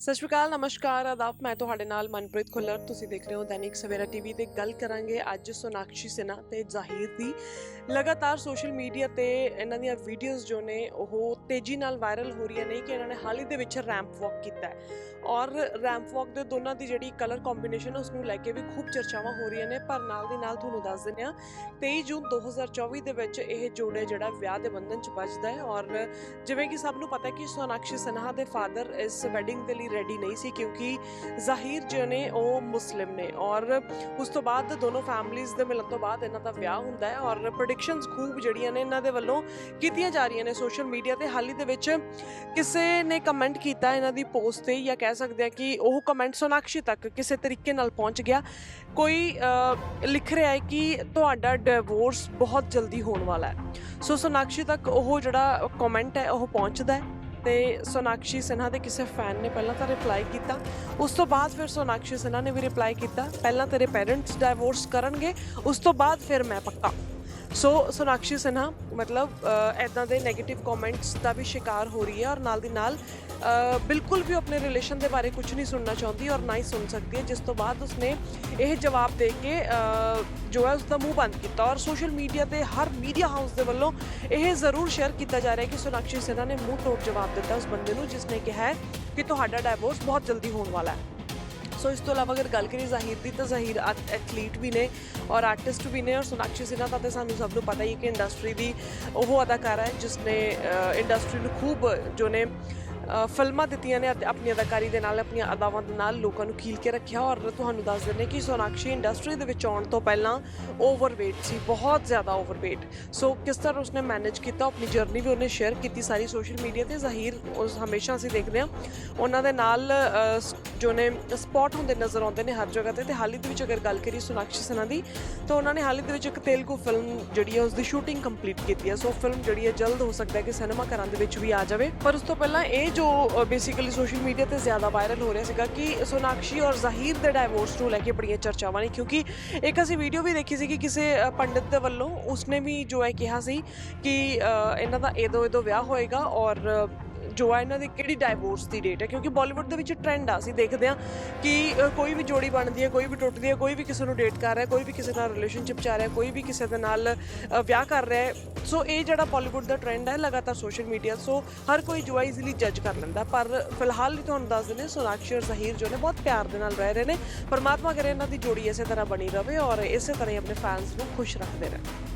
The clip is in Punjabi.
ਸਤਿ ਸ਼੍ਰੀ ਅਕਾਲ, ਨਮਸਕਾਰ, ਆਦਾਬ। ਮੈਂ ਤੁਹਾਡੇ ਨਾਲ ਮਨਪ੍ਰੀਤ ਖੁੱਲਰ। ਤੁਸੀਂ ਦੇਖ ਰਹੇ ਹੋ ਦੈਨਿਕ ਸਵੇਰਾ ਟੀਵੀ ਤੇ ਗੱਲ ਕਰਾਂਗੇ ਅੱਜ ਸੋਨਾਕਸ਼ੀ ਸਿਨਹਾ ਤੇ ਜ਼ਾਹਿਰ ਦੀ। ਲਗਾਤਾਰ ਸੋਸ਼ਲ ਮੀਡੀਆ ਤੇ ਇਹਨਾਂ ਦੀਆਂ ਵੀਡੀਓਜ਼ ਜੋ ਨੇ, ਉਹ ਤੇਜ਼ੀ ਨਾਲ ਵਾਇਰਲ ਹੋ ਰਹੀਆਂ ਨੇ ਕਿ ਇਹਨਾਂ ਨੇ ਹਾਲ ਹੀ ਦੇ ਵਿੱਚ ਰੈਂਪ ਵਾਕ ਕੀਤਾ ਹੈ। ਔਰ ਰੈਂਪ ਵਾਕ ਦੇ ਦੋਨਾਂ ਦੀ ਜਿਹੜੀ ਕਲਰ ਕੰਬੀਨੇਸ਼ਨ ਉਸ ਨੂੰ ਲੈ ਕੇ ਵੀ ਖੂਬ ਚਰਚਾਵਾਂ ਹੋ ਰਹੀਆਂ ਨੇ, ਪਰ ਨਾਲ ਦੀ ਨਾਲ ਤੁਹਾਨੂੰ ਦੱਸ ਦਿੰਦੇ ਹਾਂ 23 ਜੂਨ 2024 ਦੇ ਵਿੱਚ ਇਹ ਜੋੜੇ ਜਿਹੜਾ ਵਿਆਹ ਦੇ ਬੰਧਨ ਚ ਵੱਜਦਾ ਹੈ। ਔਰ ਜਿਵੇਂ ਕਿ ਸਭ ਨੂੰ ਪਤਾ ਹੈ ਕਿ ਸੋਨਾਕਸ਼ੀ ਸਿਨਹਾ ਦੇ ਫਾਦਰ ਇਸ ਵੈਡਿੰਗ ਦੇ ਲਈ ਰੈਡੀ ਨਹੀਂ ਸੀ ਕਿਉਂਕਿ ਜ਼ਾਹਿਰ ਜੋ ਨੇ ਉਹ ਮੁਸਲਿਮ ਨੇ ਔਰ ਉਸ ਤੋਂ ਬਾਅਦ ਦੋਨੋਂ ਫੈਮਲੀਆਂ ਦੇ ਮਿਲਣ ਤੋਂ ਬਾਅਦ ਇਹਨਾਂ ਦਾ ਵਿਆਹ ਹੁੰਦਾ ਹੈ ਔਰ ਪ੍ਰੈਡਿਕਸ਼ਨਸ ਖੂਬ ਜਿਹੜੀਆਂ ਨੇ ਇਹਨਾਂ ਦੇ ਵੱਲੋਂ ਕੀਤੀਆਂ ਜਾ ਰਹੀਆਂ ਨੇ ਸੋਸ਼ਲ ਮੀਡੀਆ ਤੇ। ਹਾਲ ਹੀ ਦੇ ਵਿੱਚ ਕਿਸੇ ਨੇ ਕਮੈਂਟ ਕੀਤਾ ਇਹਨਾਂ ਦੀ ਪੋਸਟ ਤੇ ਜਾਂ ਕਹਿ ਸਕਦੇ ਆ ਕਿ ਉਹ ਕਮੈਂਟ ਸੋਨਾਕਸ਼ੀ ਤੱਕ ਕਿਸੇ ਤਰੀਕੇ ਨਾਲ ਪਹੁੰਚ ਗਿਆ। ਕੋਈ ਲਿਖ ਰਿਹਾ ਹੈ ਕਿ ਤੁਹਾਡਾ ਡਿਵੋਰਸ ਬਹੁਤ ਜਲਦੀ ਹੋਣ ਵਾਲਾ ਹੈ। ਸੋ ਸੋਨਾਕਸ਼ੀ ਤੱਕ ਉਹ ਜਿਹੜਾ ਕਮੈਂਟ ਹੈ ਉਹ ਪਹੁੰਚਦਾ ਹੈ। ਤੇ ਸੋਨਾਕਸ਼ੀ ਸਿਨਹਾ ਦੇ ਕਿਸੇ ਫੈਨ ਨੇ ਪਹਿਲਾਂ ਤਾਂ ਰਿਪਲਾਈ ਕੀਤਾ। ਉਸ ਤੋਂ ਬਾਅਦ ਫਿਰ ਸੋਨਾਕਸ਼ੀ ਸਿਨਹਾ ਨੇ ਵੀ ਰਿਪਲਾਈ ਕੀਤਾ। ਪਹਿਲਾਂ ਤੇਰੇ ਪੇਰੈਂਟਸ ਡਿਵੋਰਸ ਕਰਨਗੇ, ਉਸ ਤੋਂ ਬਾਅਦ ਫਿਰ ਮੈਂ ਪੱਕਾ। ਸੋ ਸੋਨਾਕਸ਼ੀ ਸਿਨਹਾ ਮਤਲਬ ਐਦਾਂ ਦੇ 네ਗੇਟਿਵ ਕਮੈਂਟਸ ਦਾ ਵੀ ਸ਼ਿਕਾਰ ਹੋ ਰਹੀ ਹੈ ਔਰ ਨਾਲ ਦੀ ਨਾਲ uh, ਬਿਲਕੁਲ ਵੀ ਆਪਣੇ ਰਿਲੇਸ਼ਨ ਦੇ ਬਾਰੇ ਕੁਝ ਨਹੀਂ ਸੁਣਨਾ ਚਾਹੁੰਦੀ ਔਰ ਨਾ ਹੀ ਸੁਣ ਸਕਦੀ ਹੈ, ਜਿਸ ਤੋਂ ਬਾਅਦ ਉਸਨੇ ਇਹ ਜਵਾਬ ਦੇ ਕੇ uh, ਜੋ ਹੈ ਉਸਦਾ ਮੂੰਹ ਬੰਦ ਕੀਤਾ ਔਰ ਸੋਸ਼ਲ ਮੀਡੀਆ ਤੇ ਹਰ ਮੀਡੀਆ ਹਾਊਸ ਦੇ ਵੱਲੋਂ ਇਹ ਜ਼ਰੂਰ ਸ਼ੇਅਰ ਕੀਤਾ ਜਾ ਰਿਹਾ ਹੈ ਕਿ ਸੋਨਾਕਸ਼ੀ ਸਿਨਹਾ ਨੇ ਮੂੰਹ ਤੋੜ ਜਵਾਬ ਦਿੱਤਾ ਉਸ ਬੰਦੇ ਨੂੰ, ਜਿਸ ਨੇ ਕਿਹਾ ਹੈ ਕਿ ਤੁਹਾਡਾ ਡਿਵੋਰਸ ਬਹੁਤ ਜਲਦੀ ਹੋਣ ਵਾਲਾ ਹੈ। ਸੋ ਇਸ ਤੋਂ ਇਲਾਵਾ ਅਗਰ ਗੱਲ ਕਰੀਏ ਜ਼ਾਹਿਰ ਦੀ, ਤਾਂ ਜ਼ਾਹਿਰ ਐਥਲੀਟ ਵੀ ਨੇ ਔਰ ਆਰਟਿਸਟ ਵੀ ਨੇ ਔਰ ਸੋਨਾਕਸ਼ੀ ਸਿਨਹਾ ਤਾਂ ਤੇ ਸਾਨੂੰ ਸਭ ਨੂੰ ਪਤਾ ਹੀ ਹੈ ਕਿ ਇੰਡਸਟਰੀ ਦੀ ਉਹ ਅਦਾਕਾਰਾ ਹੈ ਜਿਸ ਨੇ ਇੰਡਸਟਰੀ ਨੂੰ ਖੂਬ ਜੋ ਨੇ ਫਿਲਮਾਂ ਦਿੱਤੀਆਂ ਨੇ ਆਪਣੀ ਅਦਾਕਾਰੀ ਦੇ ਨਾਲ, ਆਪਣੀਆਂ ਅਦਾਵਾਂ ਦੇ ਨਾਲ ਲੋਕਾਂ ਨੂੰ ਖੀਲ ਕੇ ਰੱਖਿਆ ਔਰ ਤੁਹਾਨੂੰ ਦੱਸ ਦਿੰਦੇ ਕਿ ਸੋਨਾਕਸ਼ੀ ਇੰਡਸਟਰੀ ਦੇ ਵਿੱਚ ਆਉਣ ਤੋਂ ਪਹਿਲਾਂ ਓਵਰਵੇਟ ਸੀ, ਬਹੁਤ ਜ਼ਿਆਦਾ ਓਵਰਵੇਟ ਸੋ ਕਿਸ ਤਰ੍ਹਾਂ ਉਸਨੇ ਮੈਨੇਜ ਕੀਤਾ ਆਪਣੀ ਜਰਨੀ ਵੀ ਉਹਨੇ ਸ਼ੇਅਰ ਕੀਤੀ ਸਾਰੀ ਸੋਸ਼ਲ ਮੀਡੀਆ ਤੇ, ਜ਼ਾਹਿਰ ਉਸ ਹਮੇਸ਼ਾ ਅਸੀਂ ਦੇਖਦੇ ਹਾਂ। ਉਹਨਾਂ ਦੇ ਨਾਲ ਜੋ ਨੇ ਸਪੌਟ ਹੁੰਦੇ ਨਜ਼ਰ ਆਉਂਦੇ ਨੇ ਹਰ ਜਗ੍ਹਾ ਤੇ ਤੇ ਹਾਲ ਹੀ ਦੇ ਵਿੱਚ ਅਗਰ ਗੱਲ ਕਰੀਏ ਸੋਨਾਕਸ਼ੀ ਸਿਨਹਾ ਦੀ, ਤਾਂ ਉਹਨਾਂ ਨੇ ਹਾਲ ਹੀ ਦੇ ਵਿੱਚ ਇੱਕ ਤੇਲਗੂ ਫਿਲਮ ਜਿਹੜੀ ਹੈ ਉਸ ਦੀ ਸ਼ੂਟਿੰਗ ਕੰਪਲੀਟ ਕੀਤੀ ਹੈ। ਸੋ ਫਿਲਮ ਜਿਹੜੀ ਹੈ ਜਲਦ ਹੋ ਸਕਦਾ ਹੈ ਕਿ ਸਿਨੇਮਾ ਘਰਾਂ ਦੇ ਵਿੱਚ ਵੀ ਆ ਜਾਵੇ। ਪਰ ਉਸ ਤੋਂ ਪਹਿਲਾਂ ਇਹ ਜੋ ਬੇਸਿਕਲੀ ਸੋਸ਼ਲ ਮੀਡੀਆ ਤੇ ਜ਼ਿਆਦਾ ਵਾਇਰਲ ਹੋ ਰਿਹਾ ਸੀਗਾ ਕਿ ਸੋਨਾਕਸ਼ੀ ਔਰ ਜ਼ਾਹਿਰ ਦੇ ਡਾਈਵੋਰਸ ਨੂੰ ਲੈ ਕੇ ਬੜੀਆਂ ਚਰਚਾਵਾਂ ਨੇ, ਕਿਉਂਕਿ ਇੱਕ ਅਸੀਂ ਵੀਡੀਓ ਵੀ ਦੇਖੀ ਸੀ ਕਿ ਕਿਸੇ ਪੰਡਿਤ ਦੇ ਵੱਲੋਂ, ਉਸਨੇ ਵੀ ਜੋ ਹੈ ਕਿਹਾ ਸੀ ਕਿ ਇਹਨਾਂ ਦਾ ਇਹਦੋ ਇਹਦੋ ਵਿਆਹ ਹੋਏਗਾ ਔਰ ਜੋ ਆ ਇਹਨਾਂ ਦੀ ਕਿਹੜੀ ਡਾਈਵੋਰਸ ਦੀ ਡੇਟ ਹੈ, ਕਿਉਂਕਿ ਬਾਲੀਵੁੱਡ ਦੇ ਵਿੱਚ ਟ੍ਰੈਂਡ ਆ, ਅਸੀਂ ਦੇਖਦੇ ਹਾਂ ਕਿ ਕੋਈ ਵੀ ਜੋੜੀ ਬਣਦੀ ਹੈ, ਕੋਈ ਵੀ ਟੁੱਟਦੀ ਹੈ, ਕੋਈ ਵੀ ਕਿਸੇ ਨੂੰ ਡੇਟ ਕਰ ਰਿਹਾ ਕੋਈ ਵੀ ਕਿਸੇ ਨਾਲ ਰਿਲੇਸ਼ਨਸ਼ਿਪ ਚ ਆ ਰਿਹਾ ਕੋਈ ਵੀ ਕਿਸੇ ਦੇ ਨਾਲ ਵਿਆਹ ਕਰ ਰਿਹਾ ਹੈ। ਸੋ ਇਹ ਜਿਹੜਾ ਬਾਲੀਵੁੱਡ ਦਾ ਟ੍ਰੈਂਡ ਹੈ, ਲਗਾਤਾਰ ਸੋਸ਼ਲ ਮੀਡੀਆ ਸੋ ਹਰ ਕੋਈ ਜੋ ਹੈ ਈਜ਼ੀਲੀ ਜੱਜ ਕਰ ਲੈਂਦਾ। ਪਰ ਫਿਲਹਾਲ ਹੀ ਤੁਹਾਨੂੰ ਦੱਸ ਦਿੰਦੇ ਸੋਨਾਕਸ਼ੀ ਔਰ ਜ਼ਹੀਰ ਜੋ ਨੇ ਬਹੁਤ ਪਿਆਰ ਦੇ ਨਾਲ ਰਹਿ ਰਹੇ ਨੇ। ਪਰਮਾਤਮਾ ਕਰੇ ਇਹਨਾਂ ਦੀ ਜੋੜੀ ਇਸੇ ਤਰ੍ਹਾਂ ਬਣੀ ਰਵੇ ਔਰ ਇਸੇ ਤਰ੍ਹਾਂ ਹੀ ਆਪਣੇ ਫੈਨਸ ਨੂੰ ਖੁਸ਼ ਰੱਖਦੇ ਰਹਿਣ